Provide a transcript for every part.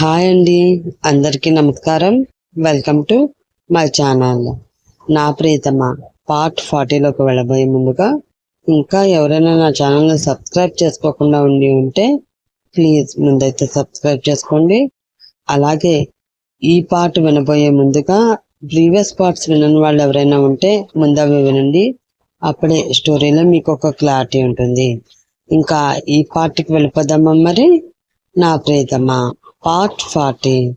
Hi అండి. అందరికీ నమస్కారం. వెల్కమ్ టు మై ఛానల్ నా ప్రియతమ పార్ట్ ఫార్టీలోకి వెళ్ళబోయే ముందుగా ఇంకా ఎవరైనా నా ఛానల్ని సబ్స్క్రైబ్ చేసుకోకుండా ఉండి ఉంటే ప్లీజ్ ముందైతే సబ్స్క్రైబ్ చేసుకోండి. అలాగే ఈ పార్ట్ వినబోయే ముందుగా ప్రీవియస్ పార్ట్స్ వినని వాళ్ళు ఎవరైనా ఉంటే ముందవి వినండి. అప్పుడే స్టోరీలో మీకు ఒక క్లారిటీ ఉంటుంది. ఇంకా ఈ పార్ట్కి వెళ్ళిపోదామా మరి? నా ప్రియతమ పార్ట్ ఫార్టీ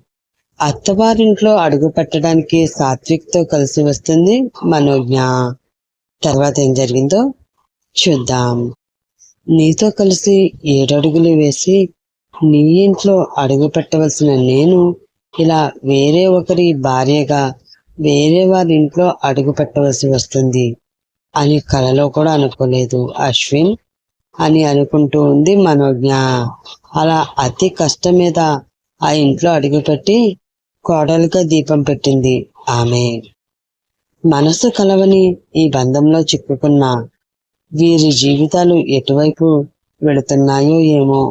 అత్తవారింట్లో అడుగు పెట్టడానికి సాత్విక్తో కలిసి వస్తుంది మనోజ్ఞ. తర్వాత ఏం జరిగిందో చూద్దాం. నీతో కలిసి ఏడడుగులు వేసి నీ ఇంట్లో అడుగు పెట్టవలసిన నేను ఇలా వేరే ఒకరి భార్యగా వేరే వారి ఇంట్లో అడుగు పెట్టవలసి వస్తుంది అని కలలో కూడా అనుకోలేదు అశ్విన్ అని అనుకుంటూ ఉంది మనోజ్ఞ. అలా అతి కష్టం మీద ఆ ఇంట్లో అడుగుపెట్టి కోడలుగా దీపం పెట్టింది. ఆమె మనసు కలవని ఈ బంధంలో చిక్కుకున్న వీరి జీవితాలు ఎటువైపు వెళుతున్నాయో ఏమో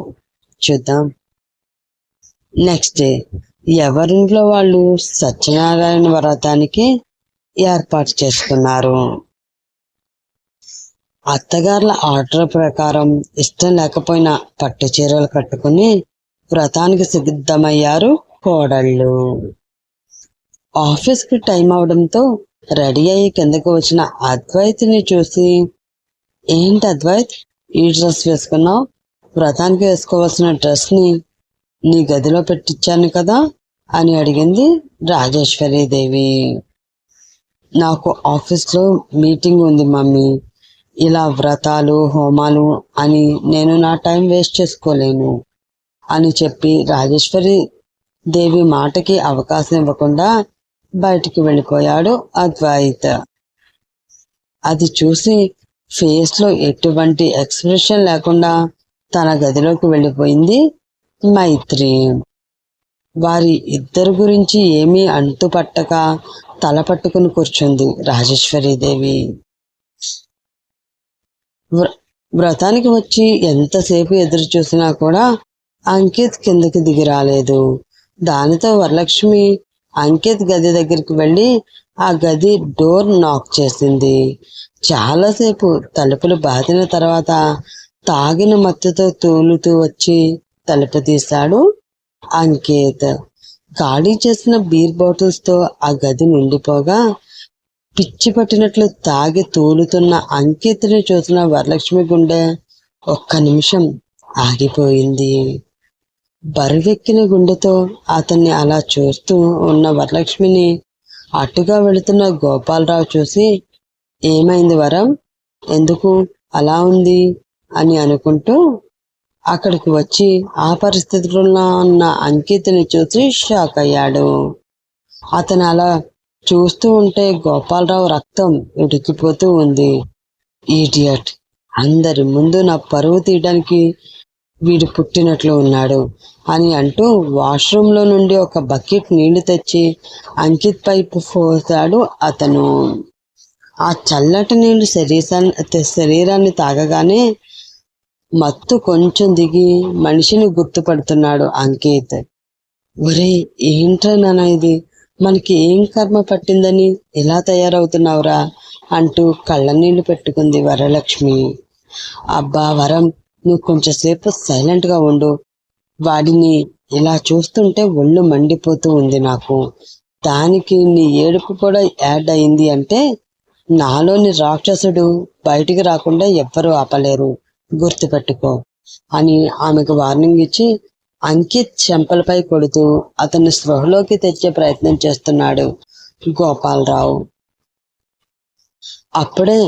చూద్దాం. నెక్స్ట్ డే ఎవరింట్లో వాళ్ళు సత్యనారాయణ వ్రతానికి ఏర్పాటు చేసుకున్నారు? అత్తగారుల ఆర్డర్ ప్రకారం ఇష్టం లేకపోయినా పట్టు చీరలు కట్టుకుని వ్రతానికి సిద్ధమయ్యారు కోడళ్ళు. ఆఫీస్కి టైం అవడంతో రెడీ అయ్యి కిందకు వచ్చిన అద్వైత్ని చూసి ఏంటి అద్వైత్ ఈ డ్రెస్ వేసుకున్నావు? వ్రతానికి వేసుకోవాల్సిన డ్రెస్ని నీ గదిలో పెట్టించాను కదా? అని అడిగింది రాజేశ్వరి దేవి. నాకు ఆఫీస్లో మీటింగ్ ఉంది మమ్మీ. ఇలా వ్రతాలు హోమాలు అని నేను నా టైం వేస్ట్ చేసుకోలేను. అని చెప్పి రాజేశ్వరి దేవి మాటకి అవకాశం ఇవ్వకుండా బయటికి వెళ్ళిపోయాడు అద్వైత్. అది చూసి ఫేస్లో ఎటువంటి ఎక్స్ప్రెషన్ లేకుండా తన గదిలోకి వెళ్ళిపోయింది మైత్రి. వారి ఇద్దరు గురించి ఏమీ అంటుపట్టక తల పట్టుకుని కూర్చుంది రాజేశ్వరి దేవి. వ్ర- వ్రతానికి వచ్చి ఎంతసేపు ఎదురు చూసినా కూడా అంకిత్ కిందకి దిగి రాలేదు. దానితో వరలక్ష్మి అంకిత్ గది దగ్గరికి వెళ్ళి ఆ గది డోర్ నాక్ చేసింది. చాలాసేపు తలుపులు బాదిన తర్వాత తాగిన మత్తుతో తూలుతూ వచ్చి తలుపు తీశాడు అంకిత్. ఖాళీ చేసిన బీర్ బాటిల్స్తో ఆ గది నిండిపోగా పిచ్చి పట్టినట్లు తాగి తూలుతున్న అంకిత్ని చూసిన వరలక్ష్మి గుండె ఒక్క నిమిషం ఆగిపోయింది. బరువెక్కిన గుండెతో అతన్ని అలా చూస్తూ ఉన్న వరలక్ష్మిని అటుగా వెళుతున్న గోపాలరావు చూసి ఏమైంది వరం? ఎందుకు? అలా ఉంది? అని అనుకుంటూ అక్కడికి వచ్చి ఆ పరిస్థితుల్లో ఉన్న అంకితని చూసి షాక్ అయ్యాడు. అతను అలా చూస్తూ ఉంటే గోపాలరావు రక్తం ఉడికిపోతూ ఉంది. ఈడియట్ అందరి ముందు నా పరువు తీయడానికి వీడు పుట్టినట్లు ఉన్నాడు అని అంటూ వాష్రూమ్లో నుండి ఒక బకెట్ నీళ్ళు తెచ్చి అంకిత్ పైపు పోసాడు అతను. ఆ చల్లటి నీళ్ళు శరీరాన్ని శరీరాన్ని తాగగానే మత్తు కొంచెం దిగి మనిషిని గుర్తుపడుతున్నాడు అంకిత్. ఒరే ఏంట్రా నాన్న ఇది? మనకి ఏం కర్మ పట్టిందని ఇలా తయారవుతున్నావురా? అంటూ కళ్ళ నీళ్ళు పెట్టుకుంది వరలక్ష్మి. అబ్బా వరం నువ్వు కొంచెంసేపు సైలెంట్గా ఉండు. వాడిని ఇలా చూస్తుంటే ఒళ్ళు మండిపోతూ ఉంది నాకు. దానికి నీ ఏడుపు కూడా యాడ్ అయింది అంటే నాలోని రాక్షసుడు బయటికి రాకుండా ఎవ్వరూ ఆపలేరు. గుర్తుపెట్టుకో అని ఆమెకు వార్నింగ్ ఇచ్చి అంకిత్ చెంపలపై కొడుతూ అతన్ని స్పృహలోకి తెచ్చే ప్రయత్నం చేస్తున్నాడు గోపాలరావు. అప్పుడే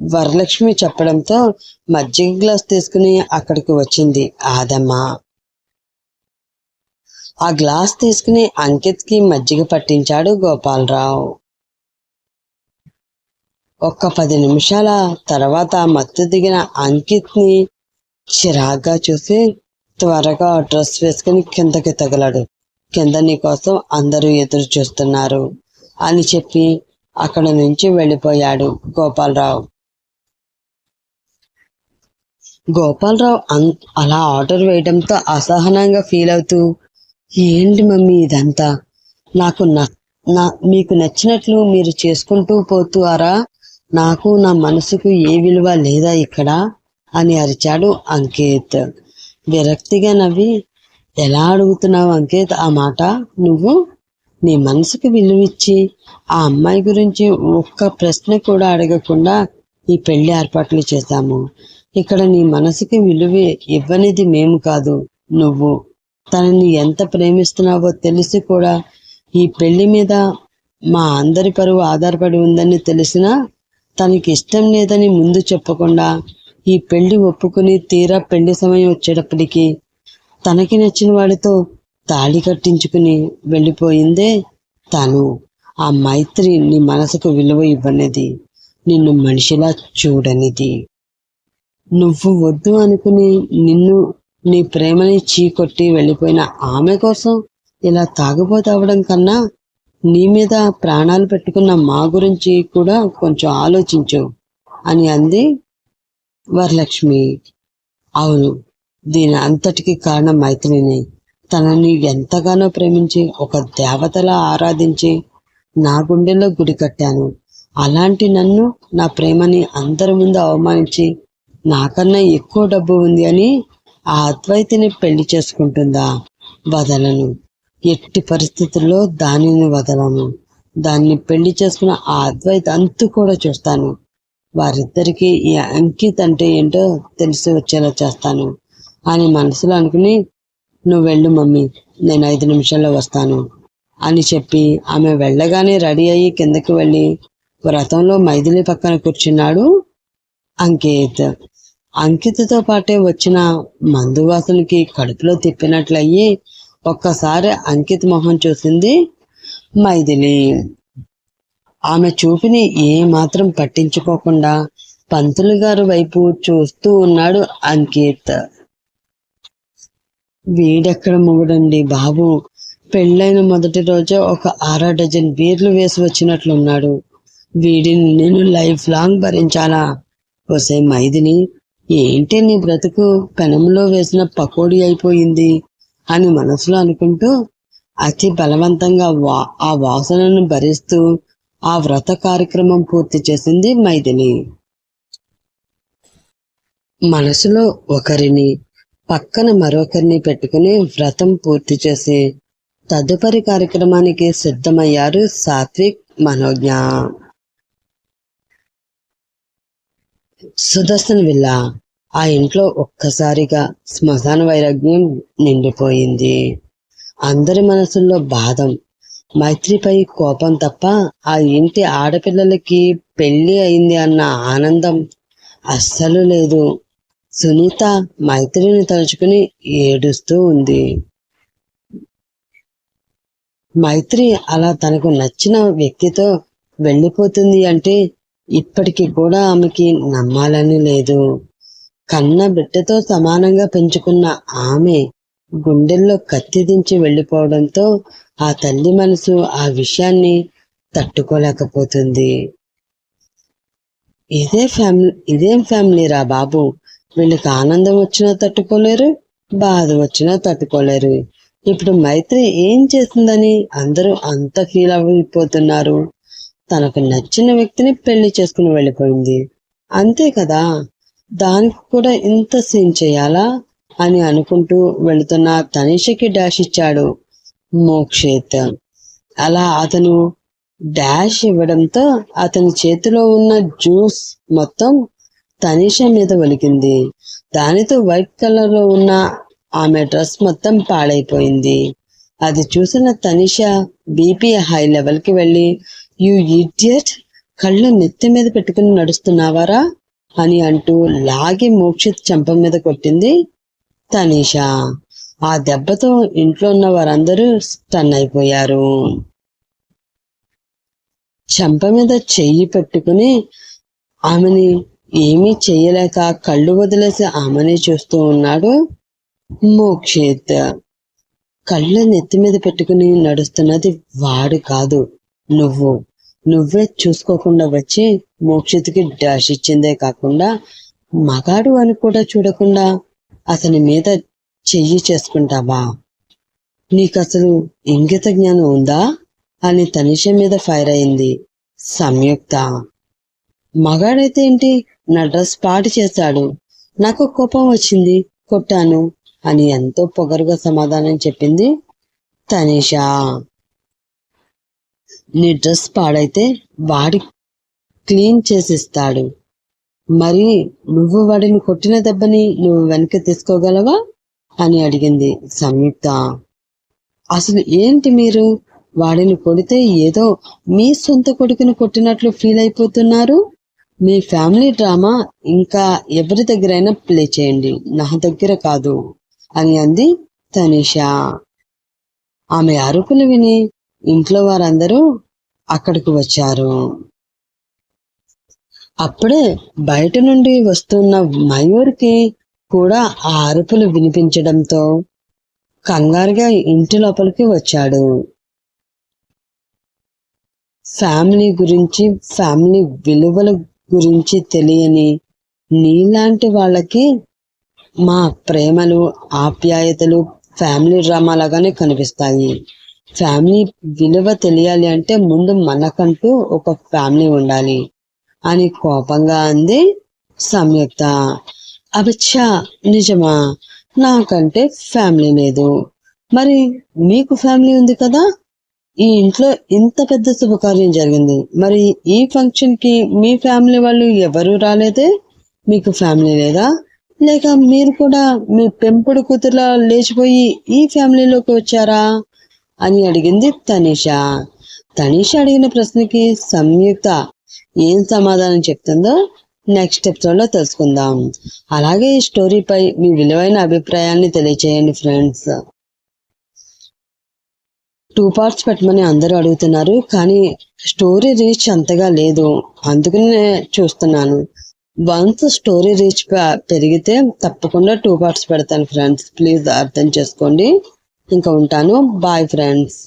వరలక్ష్మి చెప్పడంతో మజ్జిగ గ్లాస్ తీసుకుని అక్కడికి వచ్చింది. ఆదమ్మ. ఆ గ్లాస్ తీసుకుని అంకిత్కి మజ్జిగ పట్టించాడు గోపాలరావు. ఒక్క పది నిమిషాల తర్వాత మత్తు దిగిన అంకిత్ని చిరాగ్గా చూసి త్వరగా డ్రెస్ వేసుకుని కిందకి తగలడు. కింద నీకోసం అందరూ ఎదురు చూస్తున్నారు అని చెప్పి అక్కడ నుంచి వెళ్ళిపోయాడు గోపాలరావు. గోపాలరావు అం- అలా ఆర్డర్ వేయడంతో అసహనంగా ఫీల్ అవుతూ ఏంటి మమ్మీ ఇదంతా? నాకు న- నా మీకు నచ్చినట్లు మీరు చేసుకుంటూ పోతువారా నాకు నా మనసుకు ఏ విలువ లేదా ఇక్కడ? అని అరిచాడు అంకిత్. విరక్తిగా నవ్వి ఎలా అడుగుతున్నావు అంకిత్ ఆ మాట? నువ్వు నీ మనసుకు విలువిచ్చి ఆ అమ్మాయి గురించి ఒక్క ప్రశ్న కూడా అడగకుండా ఈ పెళ్ళి ఏర్పాట్లు చేశాము. ఇక్కడ నీ మనసుకి విలువే ఇవ్వనిది మేము కాదు నువ్వు. తనని ఎంత ప్రేమిస్తున్నావో తెలిసి కూడా ఈ పెళ్ళి మీద మా అందరి పరువు ఆధారపడి ఉందని తెలిసినా తనకి ఇష్టం లేదని ముందు చెప్పకుండా ఈ పెళ్ళి ఒప్పుకుని తీరా పెళ్ళి సమయం వచ్చేటప్పటికి తనకి నచ్చిన వాడితో తాళి కట్టించుకుని వెళ్ళిపోయిందే తను. ఆ మైత్రి నీ మనసుకు విలువ ఇవ్వనిది నిన్ను మనిషిలా చూడనిది. నువ్వు వద్దు అనుకుని నిన్ను నీ ప్రేమని చీకొట్టి వెళ్ళిపోయిన ఆమె కోసం ఇలా తాగుబోతు అవ్వడం కన్నా నీ మీద ప్రాణాలు పెట్టుకున్న మా గురించి కూడా కొంచెం ఆలోచించు అని అంది వరలక్ష్మి. అవును దీని అంతటికి కారణం మైత్రిని తనని ఎంతగానో ప్రేమించి ఒక దేవతలా ఆరాధించి నా గుండెలో గుడి కట్టాను. అలాంటి నన్ను నా ప్రేమని అందరి ముందు అవమానించి నాకన్నా ఎక్కువ డబ్బు ఉంది అని ఆ అద్వైతిని పెళ్ళి చేసుకుంటుందా? వదలను. ఎట్టి పరిస్థితుల్లో దానిని వదలను. దాన్ని పెళ్ళి చేసుకున్న ఆ అద్వైత అంతు కూడా చూస్తాను. వారిద్దరికి ఈ అంకిత్ అంటే ఏంటో తెలిసి వచ్చేలా చేస్తాను. అని మనసులో అనుకుని నువ్వు వెళ్ళు మమ్మీ నేను ఐదు నిమిషాల్లో వస్తాను అని చెప్పి ఆమె వెళ్ళగానే రెడీ అయ్యి కిందకి వెళ్ళి వ్రతంలో మైథిలి పక్కన కూర్చున్నాడు అంకిత్. అంకితతో పాటే వచ్చిన మందువాసులకి కడుపులో తిప్పినట్లయి ఒక్కసారి అంకిత్ మొహం చూసింది మైథిలి. ఆమె చూపిని ఏ మాత్రం పట్టించుకోకుండా పంతులు గారి వైపు చూస్తూ ఉన్నాడు అంకిత్. వీడెక్కడ మొగుడండి బాబు? పెళ్ళైన మొదటి రోజే ఒక అర డజన్ బీర్లు వేసి వచ్చినట్లున్నాడు. వీడిని నేను లైఫ్ లాంగ్ భరించాలా? ఒసే మైదిని ఏంటి నీ బ్రతుకు? పెనంలో వేసిన పకోడీ అయిపోయింది అని మనసులో అనుకుంటూ అతి బలవంతంగా వా ఆ వాసనను భరిస్తూ ఆ వ్రత కార్యక్రమం పూర్తి చేసింది మైథిలి. మనసులో ఒకరిని పక్కన మరొకరిని పెట్టుకుని వ్రతం పూర్తి చేసి తదుపరి కార్యక్రమానికి సిద్ధమయ్యారు సాత్విక్ మనోజ్ఞ. సుదర్శన్ విల్లా ఆ ఇంట్లో ఒక్కసారిగా శ్మశాన వైరాగ్యం నిండిపోయింది. అందరి మనసుల్లో బాధం. మైత్రిపై కోపం తప్ప ఆ ఇంటి ఆడపిల్లలకి పెళ్ళి అయింది అన్న ఆనందం అస్సలు లేదు. సునీత మైత్రిని తలుచుకుని ఏడుస్తూ ఉంది. మైత్రి అలా తనకు నచ్చిన వ్యక్తితో వెళ్ళిపోతుంది అంటే ఇప్పటికి కూడా ఆమెకి నమ్మాలని లేదు. కన్న బిడ్డతో సమానంగా పెంచుకున్న ఆమె గుండెల్లో కత్తి దించి వెళ్ళిపోవడంతో ఆ తల్లి మనసు ఆ విషయాన్ని తట్టుకోలేకపోతుంది. ఇదే ఫ్యామిలీ ఇదేం ఫ్యామిలీరా బాబు. వీళ్ళకి ఆనందం వచ్చినా తట్టుకోలేరు బాధ వచ్చినా తట్టుకోలేరు. ఇప్పుడు మైత్రి ఏం చేసిందని అందరూ అంత ఫీల్ అయిపోతున్నారు. తనకు నచ్చిన వ్యక్తిని పెళ్ళి చేసుకుని వెళ్ళిపోయింది. అంతే కదా? దానికి కూడా ఇంత సీన్ చేయాలా? అని అనుకుంటూ వెళుతున్న తనిషకి డాష్ ఇచ్చాడు మోక్షేత్. అలా అతను డాష్ ఇవ్వడంతో అతని చేతిలో ఉన్న జ్యూస్ మొత్తం తనిష మీద ఒలికింది. దానితో వైట్ కలర్లో ఉన్న ఆమె డ్రెస్ మొత్తం పాడైపోయింది. అది చూసిన తనిష బీపీ హై లెవెల్కి వెళ్ళి యు ఇడియట్ కళ్ళు నెత్తి మీద పెట్టుకుని నడుస్తున్నావారా అని అంటూ లాగి మోక్షిత్ చెంప మీద కొట్టింది తనీషా. ఆ దెబ్బతో ఇంట్లో ఉన్న వారందరూ స్టన్ అయిపోయారు. చెంప మీద చెయ్యి పెట్టుకుని ఆమెని ఏమీ చెయ్యలేక కళ్ళు వదిలేసి ఆమెని చూస్తూ ఉన్నాడు మోక్షిత్. కళ్ళు నెత్తి మీద పెట్టుకుని నడుస్తున్నది వాడు కాదు. నువ్వు నువ్వే చూసుకోకుండా వచ్చి మోక్షిత్కి డాష్ ఇచ్చిందే కాకుండా మగాడు అని కూడా చూడకుండా అతని మీద చెయ్యి చేసుకుంటావా? నీకు అసలు ఇంగిత జ్ఞానం ఉందా? అని తనిష మీద ఫైర్ అయింది. సంయుక్త. మగాడైతే ఏంటి? నా డ్రెస్ పాటు చేశాడు. నాకు కోపం వచ్చింది. కొట్టాను అని ఎంతో పొగరుగా సమాధానం చెప్పింది తనిషా. నీ డ్రెస్ పాడైతే వాడి క్లీన్ చేసిస్తాడు. మరి నువ్వు వాడిని కొట్టిన దెబ్బని నువ్వు వెనక్కి తీసుకోగలవా? అని అడిగింది సంయుక్త. అసలు ఏంటి మీరు? వాడిని కొడితే ఏదో మీ సొంత కొడుకుని కొట్టినట్లు ఫీల్ అయిపోతున్నారు? మీ ఫ్యామిలీ డ్రామా ఇంకా ఎవరి దగ్గరైనా ప్లే చేయండి. నా దగ్గర కాదు అని అంది తనిషా. ఆమె అరుపులు విని ఇంట్లో వారందరూ అక్కడికి వచ్చారు. అప్పుడే బయట నుండి వస్తున్న మయూర్కి కూడా ఆ అరుపులు వినిపించడంతో కంగారుగా ఇంటి లోపలికి వచ్చాడు. ఫ్యామిలీ గురించి ఫ్యామిలీ విలువల గురించి తెలియని నీలాంటి వాళ్ళకి మా ప్రేమలు ఆప్యాయతలు ఫ్యామిలీ డ్రామా లాగానే కనిపిస్తాయి. ఫ్యామిలీ విలువ తెలియాలి అంటే ముందు మనకంటూ ఒక ఫ్యామిలీ ఉండాలి. అని కోపంగా అంది సంయుక్త. అభిచ్చా నిజమా? నాకంటే ఫ్యామిలీ లేదు. మరి మీకు ఫ్యామిలీ ఉంది కదా? ఈ ఇంట్లో ఇంత పెద్ద శుభకార్యం జరిగింది. మరి ఈ ఫంక్షన్కి మీ ఫ్యామిలీ వాళ్ళు ఎవరు రాలేదే? మీకు ఫ్యామిలీ లేదా? లేక మీరు కూడా మీ పెంపుడు కూతురులా లేచిపోయి ఈ ఫ్యామిలీలోకి వచ్చారా? అని అడిగింది తనిష. తనిష అడిగిన ప్రశ్నకి సంయుక్త ఏం సమాధానం చెప్తుందో నెక్స్ట్ ఎపిసోడ్లో తెలుసుకుందాం. అలాగే ఈ స్టోరీపై మీ విలువైన అభిప్రాయాన్ని తెలియచేయండి ఫ్రెండ్స్ టూ పార్ట్స్ పెట్టమని అందరూ అడుగుతున్నారు కానీ స్టోరీ రీచ్ అంతగా లేదు. అందుకనే చూస్తున్నాను. వన్స్ స్టోరీ రీచ్ పెరిగితే తప్పకుండా టూ పార్ట్స్ పెడతాను ఫ్రెండ్స్ ప్లీజ్ అర్థం చేసుకోండి. ఇంకా ఉంటాను. Bye friends